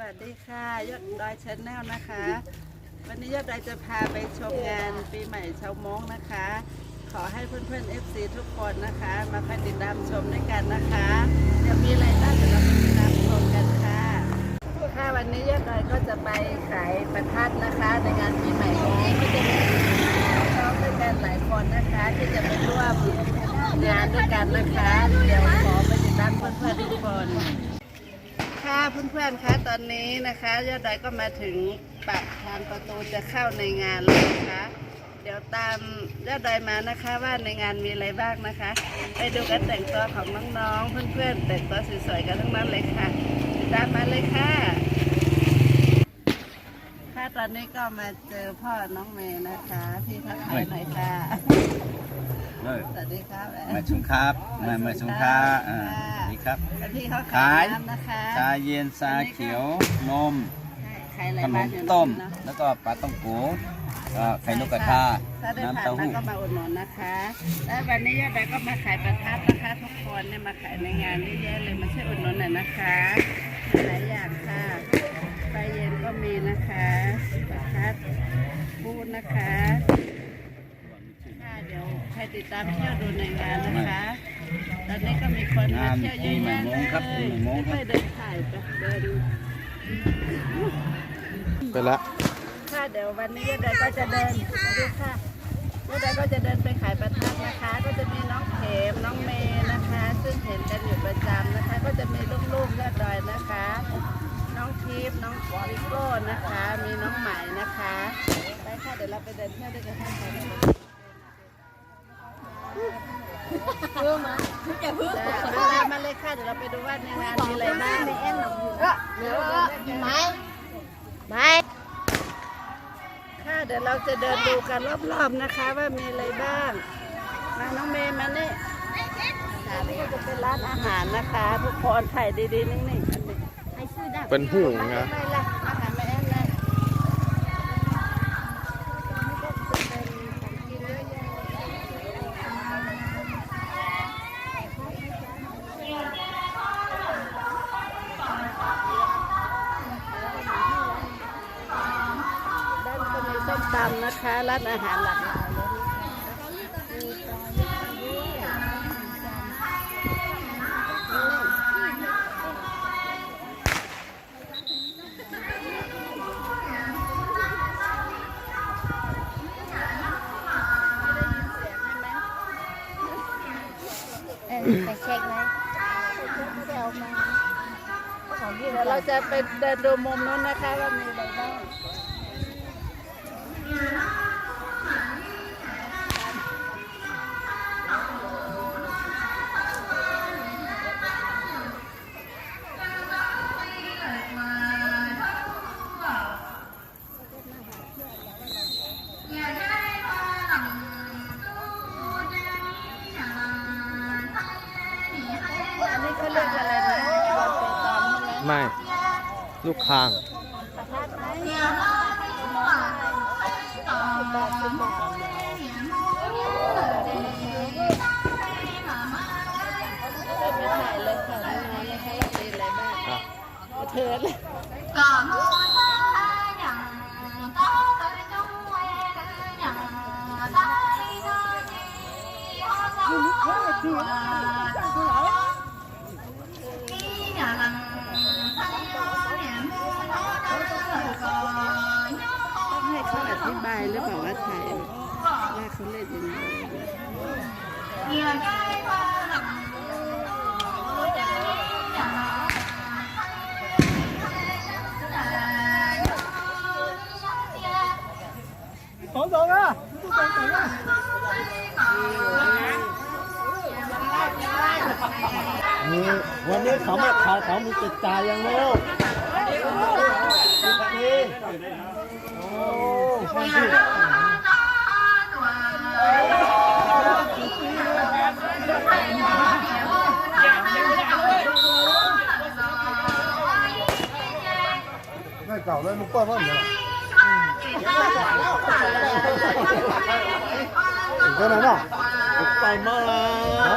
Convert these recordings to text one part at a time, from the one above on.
วัสดีค่ะยอดดอยชาแนลนะคะ วันนี้ยอดดอยจะพาไปชมงานปีใหม่ชาวมงนะคะ ขอให้เพื่อนๆ FC ทุกคนนะคะ มาคอยติดตามชมด้วยกันนะคะเดี๋ยวมีอะไรบ้างเดี๋ยวเราไปติดตามชมกันค่ะค่ะวันนี้ยอดดอยก็จะไปขายประทัดนะคะ ในงานปีใหม่ของก็จะมีน้องด้วยกันหลายคนนะคะที่จะไปร่วมงานด้วยกันนะคะ เดี๋ยวขอไปติดตามเพื่อนๆทุกคน เพื่อนๆคะตอนนี้นะคะยอดดอยก็มาถึงปากทางประตูจะเข้าในงานแล้วนะคะ เดี๋ยวตามยอดดอยมานะคะว่าในงานมีอะไรบ้างนะคะ ไปดูกันแต่งตัวของน้องๆเพื่อนๆแต่งตัวสวยๆกันทั้งนั้นเลยค่ะติดตามมาเลยค่ะค่ะตอนนี้ก็มาเจอพ่อน้องเมย์นะคะพี่ทักทายหน่อยค่ะเลยสวัสดีครับมาชุมครับมามาชุมค้าอ่าสวัสดี ครับแล้วพี่เขาขาขายยน้ำนะคะชาเย็นชาเขียวนมขายอะไรขนบ้างมอยู่ต้มเนาะแล้วก็ปลาต้องโกก็ไข่นกกระทา ถ้าได้น้ำผ่านเต้ามาหู้ก็มาอุดหนุนนะคะ และวันนี้ยอดดอยก็มาขายประทัดนะคะทุกคนเนี่ยมาขายในงานเยอะแยะเลยมาช่วยอุดหนุนหน่อยนะคะมีหลายอย่างค่ะไฟเย็นก็มีนะคะประทัดบูนนะคะค่ะเดี๋ยวใครติดตามเที่ยวดูในงานนะคะ ตอนนี้ก็มีคนมาเที่ยวเยอะแยะเลยไปเดินถ่ายไปเดินไปละค่ะเดี๋ยววันนี้ยายก็จะเดินสวัสดีค่ะยายก็จะเดินไปขายประทัดนะคะ ก็จะมีน้องเขมน้องเมย์นะคะ ซึ่งเห็นกันอยู่ประจำนะคะ ก็จะมีลูกๆยอดดอยนะคะ น้องทิพย์น้องวิโก้นะคะ มีน้องใหม่นะคะไปค่ะเดี๋ยวเราไปเดินเที่ยวด้วยกันค่ะ เพิ่มมาจะเพิ่มมาเลยค่ะเดี๋ยวเราไปดูว่าในงานมีอะไรบ้างในแอนหนองอยู่เดี๋ยวไม้ไม้ค่ะเดี๋ยวเราจะเดินดูกันรอบๆนะคะว่ามีอะไรบ้างมาน้องเมย์มานี่ค่ะนี่ก็จะเป็นร้านอาหารนะคะ ทุกคนถ่ายดีๆนิ่งๆอันนี้ให้ซื้อได้เป็นหูไม่นะ ส้มตำนะคะร้านอาหารหลากหลายเลยไปเช็คไหมไม่ได้เอามาเดี๋ยวเราจะไปเดินดูมุมนู้นนะคะว่ามีอะไร ไรนะบอลเปตองใช่ไหมไม่ ลูกคาง ธิบายหรือเปล่าว่าถ่ายว่าเขาเล่นยังไงนี่ วันนี้เขามาขายของมีจิตใจยังไม่รู้สิบนาทีโอ้ใช่สิไม่เก่าเลยลูกป้อนว่าเหมือนอีกเท่านั้นเนาะไปมาแล้ว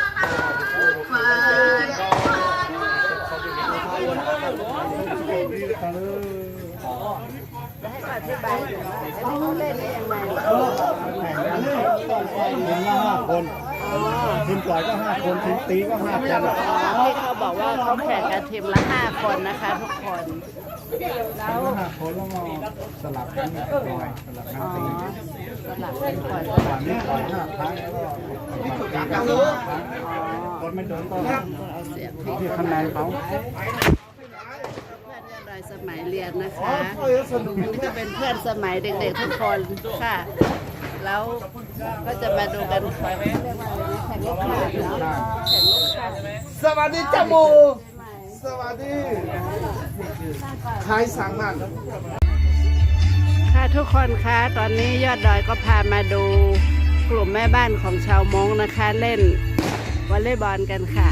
chủ như là nè ừ còn lại tổ mà giờ bị trôi na nào trôi na khổ đi kính này thì cũng một thằng tay là thế xíu con ทีมปล่อยก็ห้าคนทีมตีก็ห้าคนที่เขาบอกว่าเขาแข่งกันทีมละห้าคนนะคะทุกคน แล้วห้าคนแล้วก็สลับกันปล่อยสลับกันตีสลับกันก่อนฝั่งนี้ปล่อยห้าครั้งแล้วก็ตีกันห้าครั้งคนไม่โดนก็เอาเสียงที่ที่คะแนนเขา เพื่อนยอดดอย สมัยเรียนนะคะจะเป็นเพื่อนสมัยเด็กๆทุกคนค่ะ แล้วก็จะมาดูกันแข่งลูกขาแข่งลูกขาสวัสดีจ้าโมสวัสดีใครสั่งมันค่ะทุกคนคะตอนนี้ยอดดอยก็พามาดูกลุ่มแม่บ้านของชาวมงนะคะ เล่นวอลเลย์บอลกันค่ะ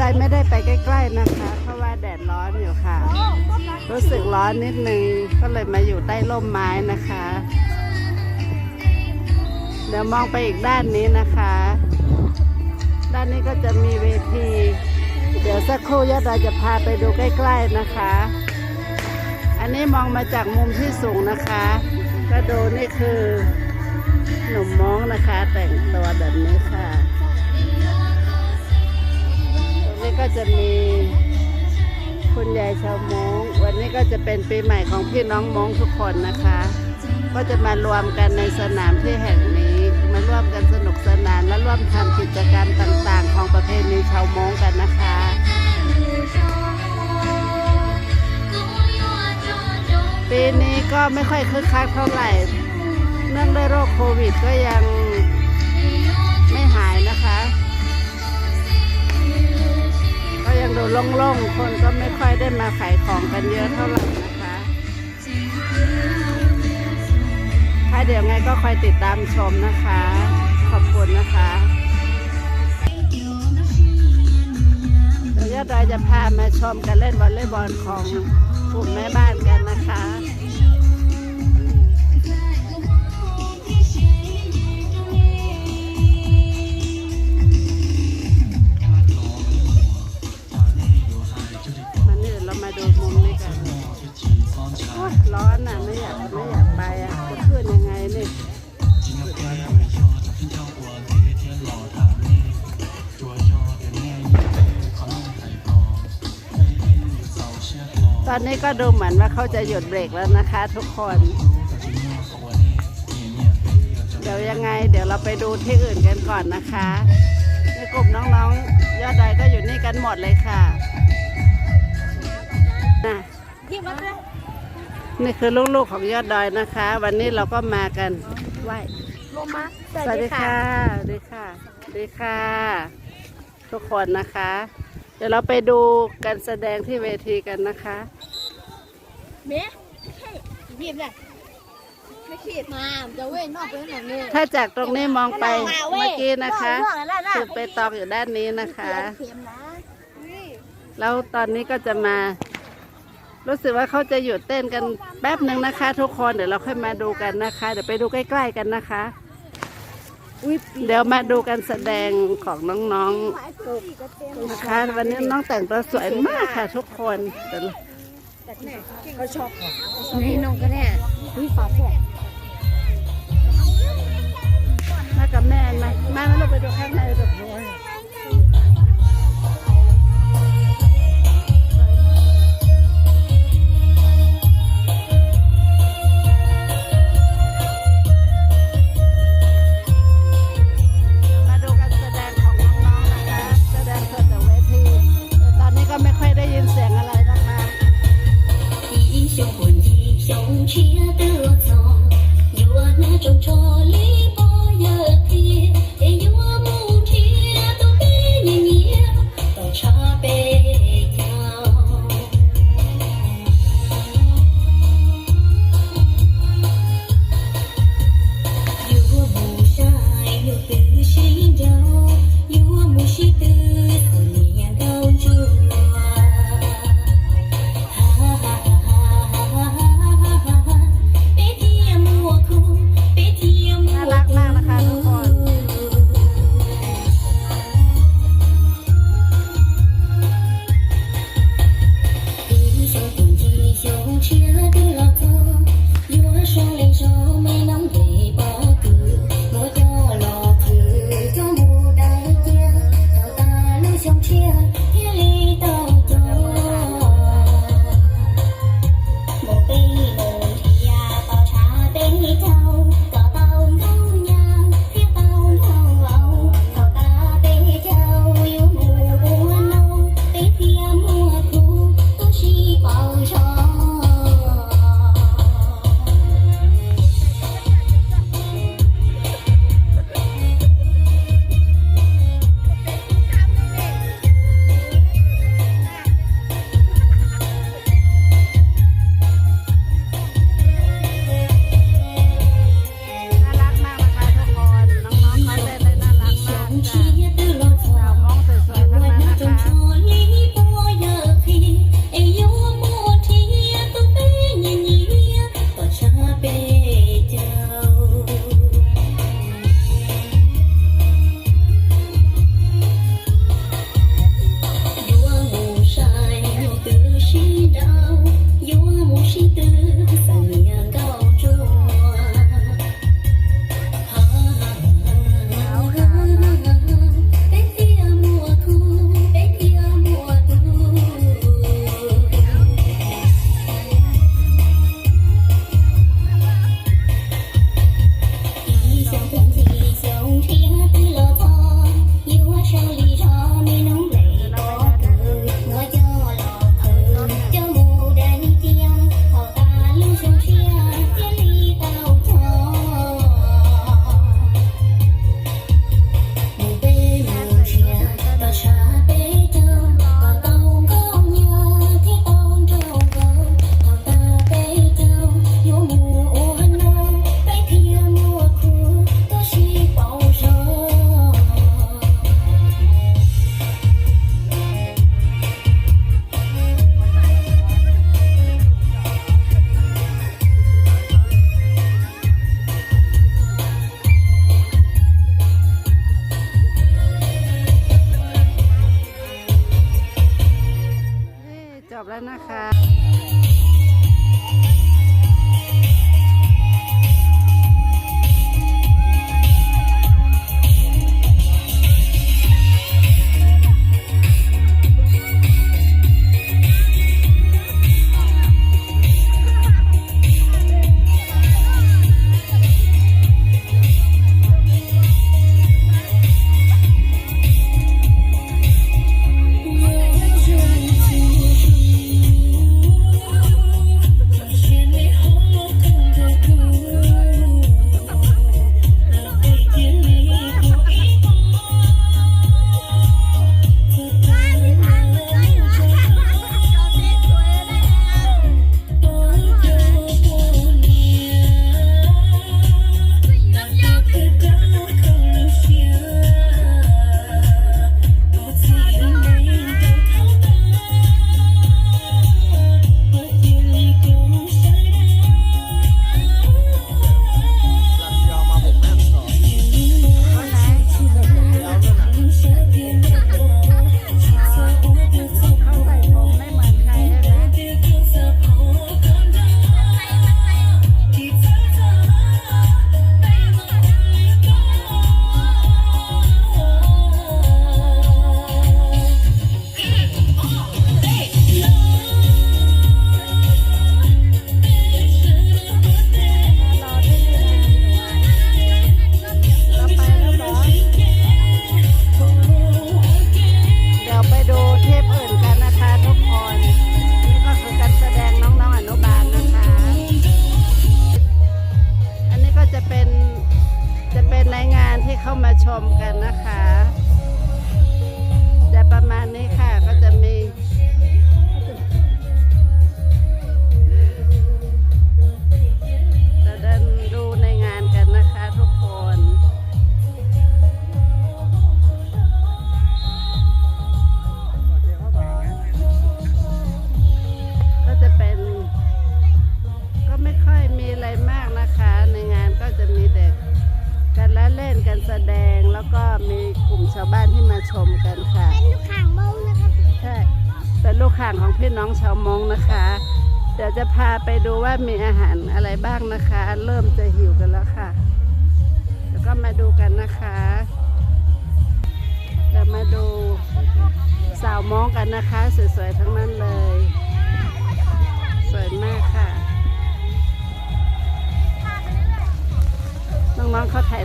ก็ยอดดอยไม่ได้ไปใกล้ ๆนะคะ เพราะว่าแดดร้อนอยู่ค่ะ รู้สึกร้อนนิดนึง ก็เลยมาอยู่ใต้ร่มไม้นะคะ เดี๋ยวมองไปอีกด้านนี้นะคะ ด้านนี้ก็จะมีเวที เดี๋ยวสักครู่ยอดดอยจะพาไปดูใกล้ ๆนะคะ อันนี้มองมาจากมุมที่สูงนะคะ ก็ดูนี่คือหนุ่มมองนะคะ แต่งตัวแบบนี้ค่ะ ก็จะมีคุณยายชาวมงวันนี้ก็จะเป็นปีใหม่ของพี่น้องมงทุกคนนะคะ ก็จะมารวมกันในสนามที่แห่งนี้ มาร่วมกันสนุกสนานและร่วมทำกิจกรรมต่าง ๆ ของประเพณีชาวมงกันนะคะปีนี้ก็ไม่ค่อยคึกคักเท่าไหร่ เนื่องด้วยโรคโควิดก็ยัง โล่งๆ คนก็ไม่ค่อยได้มาขายของกันเยอะเท่าไหร่นะคะ ถ้าเดี๋ยวไงก็คอยติดตามชมนะคะ ขอบคุณนะคะเดี๋ยวเราจะพามาชมการเล่นวอลเลย์บอลของกลุ่มแม่บ้านกัน ร้อนน่ะไม่อยากไม่อยากไปอะจะขึ้นยังไงนี่ตอนนี้ก็ดูเหมือนว่าเขาจะหยุดเบรกแล้วนะคะทุกคน เดี๋ยวยังไง เดี๋ยวเราไปดูที่อื่นกันก่อนนะคะในกลุ่มน้องๆ ยอดใดก็อยู่นี่กันหมดเลยค่ะน่ะ นี่คือลูกๆของยอดดอยนะคะ วันนี้เราก็มากันไหวโมมาสวัสดีค่ะ สวัสดีค่ะ สวัสดีค่ะ ทุกคนนะคะ เดี๋ยวเราไปดูการแสดงที่เวทีกันนะคะเมะบีบเลยไม่ขีดมาจะเว้ยนอกเว้ยหน่อยนึถ้าจากตรงนี้มองไปเมื่อกี้นะคะคือไปตองอยู่ด้านนี้นะคะ แล้วตอนนี้ก็จะมา รู้สึกว่าเขาจะหยุดเต้นกันแป๊บหนึ่งนะคะ ทุกคนเดี๋ยวเราค่อยมาดูกันนะคะ เดี๋ยวไปดูใกล้ ๆกันนะคะ เดี๋ยวมาดูกันแสดงของน้องๆนะคะ วันนี้น้องแต่งตัวสวยมากค่ะ ทุกคนเดี๋ยวเขาชอบนี่น้องก็แน่นี่ฝาแฝดมากับแม่ไหมมาแล้วเราไปดูข้างใน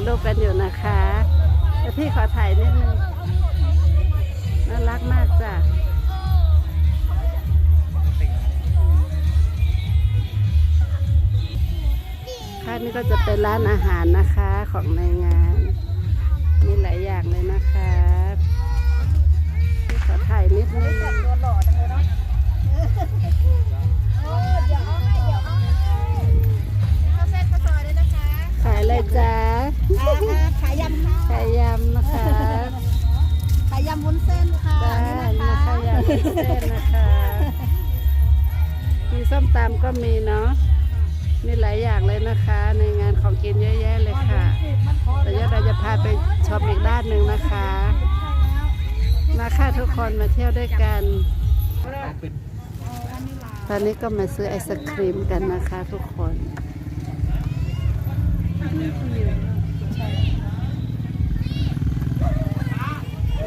รูปกันอยู่นะคะแต่พี่ขอถ่ายนิดนึงน่ารักมากจ้ะค่ะนี่ก็จะเป็นร้านอาหารนะคะของในงาน มีหลายอย่างเลยนะคะพี่ขอถ่ายนิดนึงตัวหล่อจังเลยเนาะเออเดี๋ยวเอาให้เดี๋ยวเอาให้ ข้าวเส้นข้าวซอยด้วยนะคะขายอะไรจ้าขายยำค่ะขายยำนะคะขายยำวุ้นเส้นค่ะจ้านี่นะนะคะคะยำวุ้นเส้นนะคะ มีส้มตำก็มีเนาะ มีหลายอย่างเลยนะคะ ในงานของกินเยอะแยะเลยค่ะ แต่เดี๋ยวเราจะพาไปชมอีกด้านหนึ่งนะคะ มาค่ะทุกคนมาเที่ยวด้วยกัน ตอนนี้ก็มาซื้อไอศครีมกันนะคะทุกคน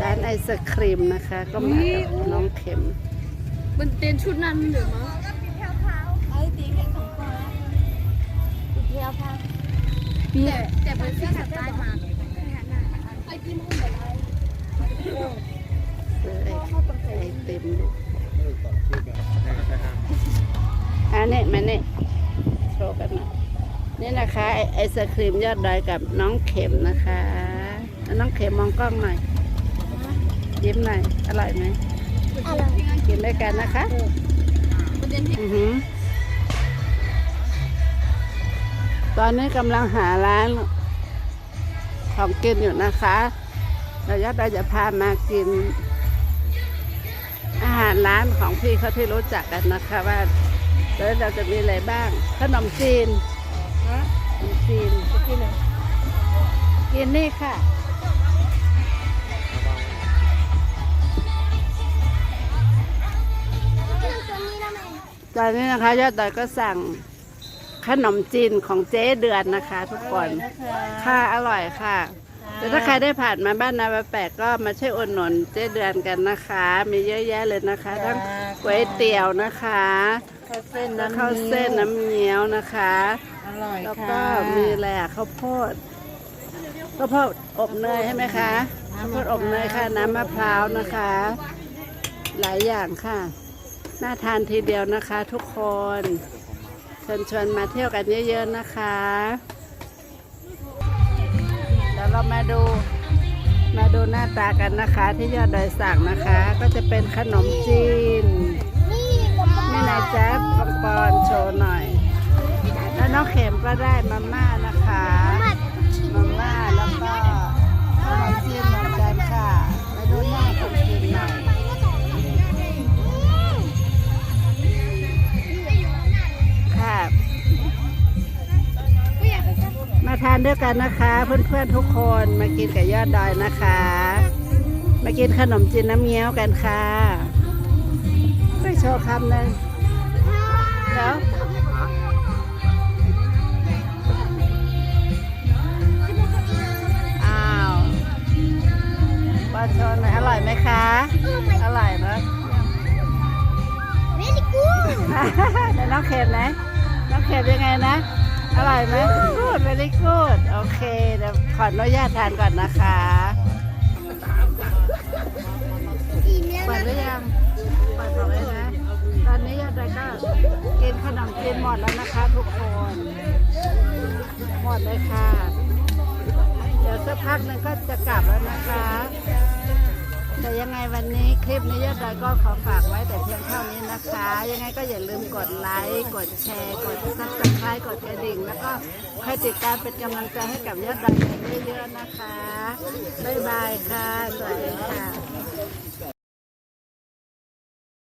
ร้านไอศครีมนะคะ ก็มากับน้องเข็ม มันเต้นชุดนั้นหรือมั้งไอ้ตีแค่สองคนตีเที่ยวพาแต่แต่เป็นที่ขัดได้มาไอ้ที่มันเหมือนอะไรซื้อไอไอติมลูกอันนี้มาเนี่ยโชว์กันหน่อยนี่นะคะไอไอศครีมยอดดอยกับน้องเข็มนะคะแล้วน้องเข็มมองกล้องหน่อย ยิ้มหน่อย อร่อยไหมอะไรกินด้วยกันนะคะอือหือตอนนี้กำลังหาร้านของกินอยู่นะคะเรายอดเราจะพามากิน อาหารร้านของพี่เขาที่รู้จักกันนะคะว่าแล้วเราจะมีอะไรบ้าง ขนมจีนขนมจีนที่ไหนกินนี่ค่ะ ตอนนี้นะคะยอดดอยก็สั่งขนมจีนของเจ๊เดือนนะคะ ทุกคนค่ะอร่อยค่ะแต่ถ้าใครได้ผ่านมาบ้านนาบะแปะก็มาช่วยอุดหนุนเจ๊เดือนกันนะคะ มีเยอะแยะเลยนะคะ ทั้งก๋วยเตี๋ยวนะคะข้าวเส้นน้ำข้าวเส้นน้ำเงี้ยวนะคะอร่อยแล้วค่ะก็มีแหละข้าวโพดข้าวโพดอบเนยใช่ไหมคะข้าวโพดอบเนยค่ะ น้ำมะพร้าวนะคะ หลายอย่างค่ะ น่าทานทีเดียวนะคะทุกคนเชิญชวนมาเที่ยวกันเยอะๆนะคะเดี๋ยวเรามาดูมาดูหน้าตากันนะคะ ที่ยอดดอยสั่งนะคะ ก็จะเป็นขนมจีนนี่นายแจ๊บปังปอนโชว์หน่อย แล้วน้องเข็มก็ได้มาม่านะคะ ด้วยกันนะคะ เพื่อนๆทุกคนมากินกับยอดดอยนะคะ มากินขนมจีนน้ำเงี้ยวกันค่ะไปโชว์คำหนึ่งแล้วอ้าวปลาชนหน่อยอร่อยไหมคะ อร่อยเนอะ Very good เดี๋ยวน้องเค็มนะน้องเค็มยังไงนะ อร่อยไหมกูด very good โอเค เดี๋ยวขออนุญาตทานก่อนนะคะอิ่มแล้วเปิดหนะรือยังเปิดบอกเลยนะ ตอนนี้ยอดดอยก็กินขนมจีนหมดแล้วนะคะ ทุกคน หมดเลยค่ะ เดี๋ยวสักพักหนึงก็จะกลับแล้วนะคะ แต่ยังไงวันนี้คลิปนี้ยอดดอยก็ขอฝากไว้แต่เพียงเท่านี้นะคะ ยังไงก็อย่าลืมกดไลค์กดแชร์ กดซับสไครต์กดกระดิ่ง แล้วก็คอยติดตามเป็นกำลังใจให้กับยอดดอยกันเยอะๆนะคะบ๊ายบายค่ะ สวัสดีค่ะ